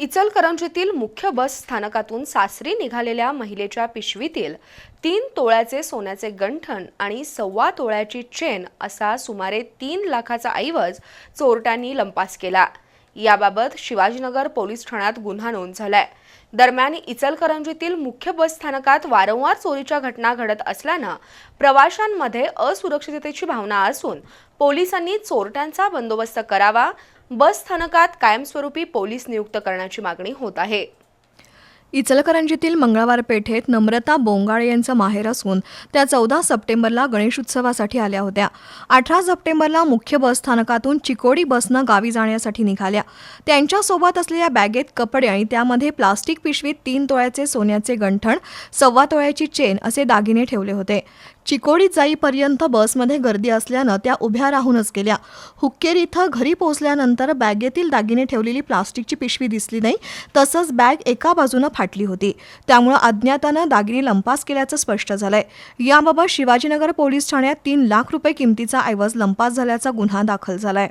इचलकरंजीतील मुख्य बस स्थानकातून सासरी निघालेल्या महिलेच्या पिशवीतील तीन तोळ्याचे सोन्याचे गंठण आणि सव्वा तोळ्याची चेन असा सुमारे तीन लाखाचा ऐवज चोरट्यांनी लंपास केला. याबाबत शिवाजीनगर पोलीस ठाण्यात गुन्हा नोंद झालाय. दरम्यान इचलकरंजीतील मुख्य बस स्थानकात वारंवार चोरीच्या घटना घडत असल्यानं प्रवाशांमध्ये असुरक्षिततेची भावना असून पोलिसांनी चोरट्यांचा बंदोबस्त करावा बस स्थानकात कायमस्वरूपी पोलीस नियुक्त करण्याची मागणी होत आहे. इचलकरंजीतील मंगळवार पेठेत नम्रता बोंगाळे यांचं माहेर असून त्या चौदा सप्टेंबरला गणेशोत्सवासाठी आल्या होत्या. अठरा सप्टेंबरला मुख्य बस स्थानकातून चिकोडी बसनं गावी जाण्यासाठी निघाल्या. त्यांच्यासोबत असलेल्या बॅगेत कपडे आणि त्यामध्ये प्लास्टिक पिशवीत तीन तोळ्याचे सोन्याचे गंठण सव्वा तोळ्याची चेन असे दागिने ठेवले होते. चिकोडीत जाईपर्यंत बसमध्ये गर्दी असल्यानं त्या उभ्या राहूनच गेल्या. हुक्केर इथं घरी पोहोचल्यानंतर बॅगेतील दागिने ठेवलेली प्लास्टिकची पिशवी दिसली नाही तसंच बॅग एका बाजूनं फाटली होती. त्यामुळं अज्ञातानं दागिने लंपास केल्याचं स्पष्ट झालंय. याबाबत शिवाजीनगर पोलीस ठाण्यात तीन लाख रुपये किमतीचा ऐवज लंपास झाल्याचा गुन्हा दाखल झालाय.